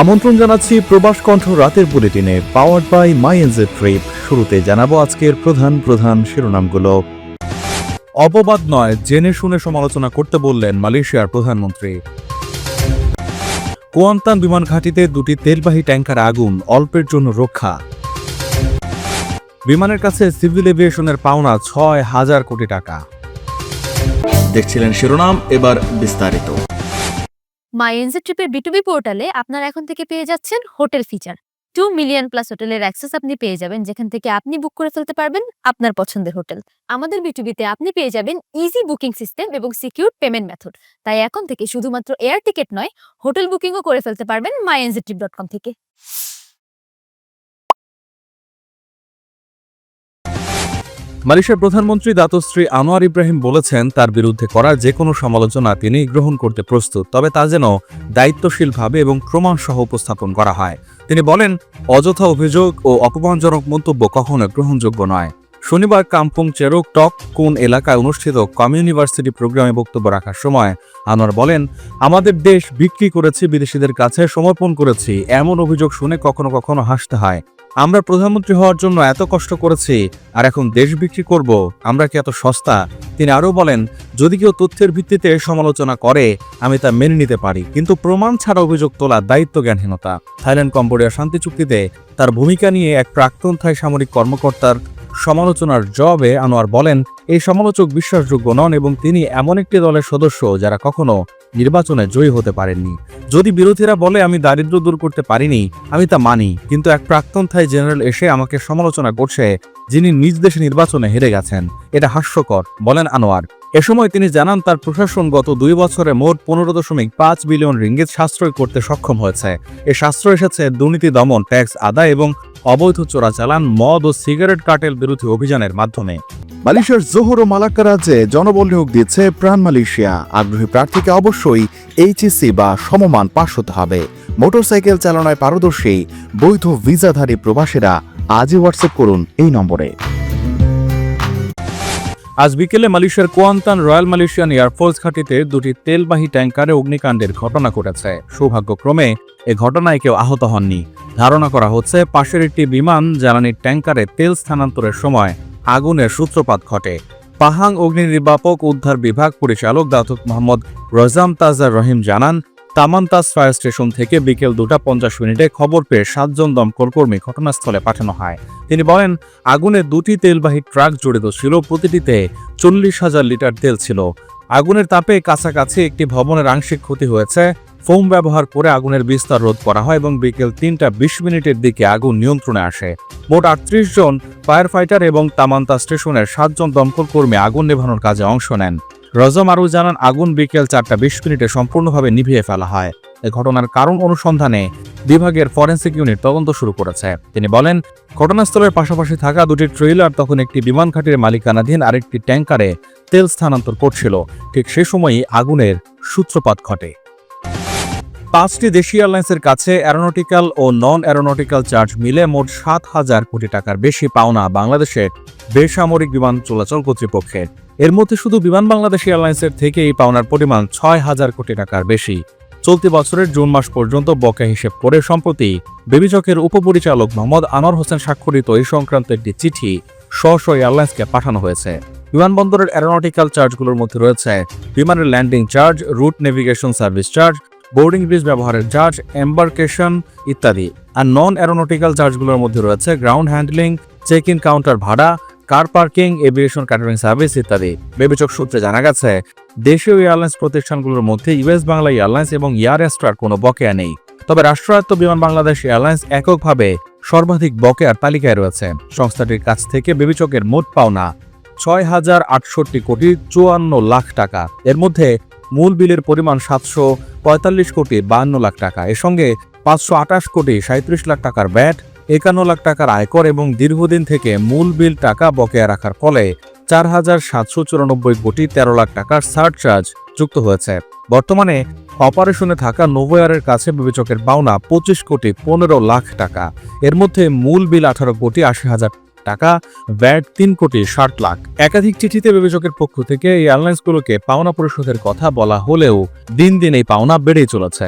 আমন্ত্রণ জানাচ্ছি প্রবাস কণ্ঠ রাতের বুলেটিনে powered by my NJ trip শুরুতে জানাব আজকের প্রধান প্রধান শিরোনামগুলো। অপবাদ নয়, জেনে শুনে সমালোচনা করতে বললেন মালয়েশিয়ার প্রধানমন্ত্রী। কোয়ান্তান বিমান ঘাঁটিতে দুটি তেলবাহী ট্যাঙ্কার আগুন, অল্পের জন্য রক্ষা। বিমানের কাছে সিভিল এভিয়েশনের পাওনা ছয় হাজার কোটি টাকা। দেখছিলেন শিরোনাম, এবার বিস্তারিত। মাই এনজে ট্রিপের বিটুবি পোর্টালে আপনারা এখন থেকে পেয়ে যাচ্ছেন hotel feature. Two million plus হোটেলের অ্যাক্সেস আপনি পেয়ে যাবেন, যেখান থেকে আপনি বুক করে ফেলতে পারবেন আপনার পছন্দের হোটেল। আমাদের বিটুবিতে আপনি পেয়ে যাবেন ইজি বুকিং সিস্টেম এবং সিকিউর পেমেন্ট মেথড তাই এখন থেকে শুধুমাত্র এয়ার টিকিট নয়, হোটেল বুকিংও করে ফেলতে পারবেন my NG trip dot com থেকে। মালয়েশিয়ার প্রধানমন্ত্রী দাতশ্রী আনোয়ার ইব্রাহিম বলেছেন, তার বিরুদ্ধে করা যে কোনো সমালোচনা তিনি গ্রহণ করতে প্রস্তুত, তবে তা যেন দায়িত্বশীলভাবে এবং প্রমাণসহ উপস্থাপন করা হয়। তিনি বলেন, অযথা অভিযোগ ও অপমানজনক মন্তব্য কখনো গ্রহণযোগ্য নয়। শনিবার কাম্পং চেরোক টক কোন এলাকায় অনুষ্ঠিত কমিউনিভার্সিটি প্রোগ্রামে বক্তব্য রাখার সময় আনোয়ার বলেন, আমাদের দেশ বিক্রি করেছি, বিদেশিদের কাছে সমর্পণ করেছি, এমন অভিযোগ শুনে কখনো কখনো হাসতে হয়। আমরা প্রধানমন্ত্রী হওয়ার জন্য এত কষ্ট করেছি আর এখন দেশ বিক্রি করব, আমরা কি এত সস্তা? তিনি আরও বলেন, যদি কেউ তথ্যের ভিত্তিতে সমালোচনা করে, আমি তা মেনে নিতে পারি, কিন্তু প্রমাণ ছাড়া অভিযোগ তোলা দায়িত্ব জ্ঞানহীনতা থাইল্যান্ড, কম্বোডিয়া শান্তি চুক্তিতে তার ভূমিকা নিয়ে এক প্রাক্তন থাই সামরিক কর্মকর্তার সমালোচনার জবাবে আনোয়ার বলেন, এই সমালোচক বিশ্বাসযোগ্য নন এবং তিনি এমন একটি দলের সদস্য যারা কখনো নির্বাচনে জয়ী হতে পারেননি। যদি বিরোধীরা বলে, আমি দারিদ্র্য দূর করতে পারিনি, আমি তা মানি। কিন্তু এক প্রাক্তন থাই জেনারেল এসে আমাকে সমালোচনা করছে, যিনি নিজ দেশে নির্বাচনে হেরে গেছেন। এটা হাস্যকর, বলেন আনোয়ার। এ সময় তিনি জানান, তার প্রশাসন গত দুই বছরে মোট পনেরো দশমিক পাঁচ বিলিয়ন রিঙ্গিত সাশ্রয় করতে সক্ষম হয়েছে। এ সাশ্রয় এসেছে দুর্নীতি দমন, ট্যাক্স আদায় এবং অবৈধ চোরাচালান মদ ও সিগারেট কার্টেল বিরোধী অভিযানের মাধ্যমে। মালয়েশিয়ার জোহর ও মালাক্কা রাজ্যে জনবল নিয়োগ দিচ্ছে প্রাণ মালয়েশিয়া। আগ্রহী প্রার্থীকে অবশ্যই এইচএসসি বা সমমান পাশ হতে হবে। মোটরসাইকেল চালনায় পারদর্শী বৈধ ভিসাধারী প্রবাসীরা আজই হোয়াটসঅ্যাপ করুন এই নম্বরে। আজ বিকেলে মালয়েশিয়ার কোয়ান্তান রয়্যাল মালয়েশিয়ান এয়ারফোর্স ঘাঁটিতে দুটি তেলবাহী ট্যাঙ্কারে অগ্নিকাণ্ডের ঘটনা ঘটেছে। সৌভাগ্যক্রমে এ ঘটনায় কেউ আহত হননি। ধারণা করা হচ্ছে পাশের একটি বিমান জ্বালানির ট্যাঙ্কারে তেল স্থানান্তরের সময় আগুনের সূত্রপাত ঘটে। পাহাং অগ্নি নির্বাপক উদ্ধার বিভাগ পরিচালক দাতক মোহাম্মদ রজাম তাজার রহিম জানান তামান্তাস ফায়ার স্টেশন থেকে বিকেল দুটা পঞ্চাশ মিনিটে খবর পেয়ে সাতজন দমকল কর্মী ঘটনাস্থলে পাঠানো হয়। তিনি বলেন, আগুনে দুটি তেলবাহী ট্রাক জড়িত ছিল, প্রতিটিতে চল্লিশ হাজার লিটার তেল ছিল। আগুনের তাপে কাছাকাছি একটি ভবনের আংশিক ক্ষতি হয়েছে। ফোম ব্যবহার করে আগুনের বিস্তার রোধ করা হয় এবং বিকেল তিনটা বিশ মিনিটের দিকে আগুন নিয়ন্ত্রণে আসে। মোট আটত্রিশ জন ফায়ার ফাইটার এবং তামান্তা স্টেশনের সাতজন দমকল কর্মী আগুন নেভানোর কাজে অংশ নেন। রজম আরও জানান, আগুন বিকেল চারটা বিশ মিনিটে সম্পূর্ণভাবে নিভিয়ে ফেলা হয়। ঘটনার কারণ অনুসন্ধানে বিভাগের ফরেন্সিক ইউনিট তদন্ত শুরু করেছে। তিনি বলেন, ঘটনাস্থলের পাশাপাশি থাকা দুটি ট্রেইলার তখন একটি বিমান ঘাটির মালিকানাধীন আরেকটি ট্যাঙ্কারে তেল স্থানান্তর করছিল। ঠিক সে সময়ই আগুনের সূত্রপাত ঘটে। পাঁচটি দেশি এয়ারলাইন্সের কাছে অ্যারোনটিক্যাল ও নন অ্যারোনটিক্যাল চার্জ মিলে মোট সাত হাজার কোটি টাকার বেশি পাওনা বাংলাদেশের বেসামরিক বিমান চলাচল কর্তৃপক্ষের। এর মধ্যে শুধু বিমান বাংলাদেশ এয়ারলাইন্সের থেকে এই পাওনার পরিমাণ ছয় হাজার কোটি টাকার বেশি। চলতি বছরের জুন মাস পর্যন্ত বকেয়া হিসেব করে সম্প্রতি বেবিচকের উপপরিচালক মোহাম্মদ আনোয়ার হোসেন স্বাক্ষরিত এই সংক্রান্ত একটি চিঠি স্ব এয়ারলাইন্সকে পাঠানো হয়েছে। বিমানবন্দরের অ্যারোনটিক্যাল চার্জগুলোর মধ্যে রয়েছে বিমানের landing charge, route navigation service charge, boarding bridge ব্যবহারের চার্জ, এম্বার্কেশন ইত্যাদি। আর নন অ্যারোনটিক্যাল চার্জগুলোর মধ্যে রয়েছে ground handling check in counter ভাড়া, car parking, aviation catering service ইত্যাদি। বেবিচক সূত্রে জানা গেছে দেশীয় এয়ারলাইন্স প্রতিষ্ঠানগুলোর মধ্যে ইউএস বাংলা এয়ারলাইন্স এবং এয়ার এস্ট্রার কোনো বকেয়া নেই। তবে রাষ্ট্রায়ত্ত বিমান বাংলাদেশ এয়ারলাইন্স এককভাবে সর্বাধিক বকেয়ার তালিকায় রয়েছে। সংস্থাটির কাছ থেকে বিবেচকের মোট পাওনা ছয় হাজার আটষট্টি কোটি চুয়ান্ন লাখ টাকা। এর মধ্যে মূল বিলের পরিমাণ সাতশো পঁয়তাল্লিশ কোটি বাহান্ন লাখ টাকা। এর সঙ্গে পাঁচশো আঠাশ কোটি সাঁত্রিশ লাখ টাকার ব্যাট, একান্ন লাখ টাকার আয়কর এবং দীর্ঘদিন থেকে মূল বিল টাকা বকেয়া রাখার ফলে চার হাজার সাতশো চুরানব্বই কোটি তেরো লাখ টাকার সারচার্জ যুক্ত হয়েছে। বর্তমানে অপারেশনে থাকা নোভোয়ারের কাছে বিবেচকের পাওনা পঁচিশ কোটি পনেরো লাখ টাকা। এর মধ্যে মূল বিল আঠারো কোটি আশি হাজার টাকা, ভ্যাট তিন কোটি ষাট লাখ। একাধিক চিঠিতে বিবেচকের পক্ষ থেকে এই এয়ারলাইন্সগুলোকে পাওনা পরিশোধের কথা বলা হলেও দিন দিন এই পাওনা বেড়েই চলেছে।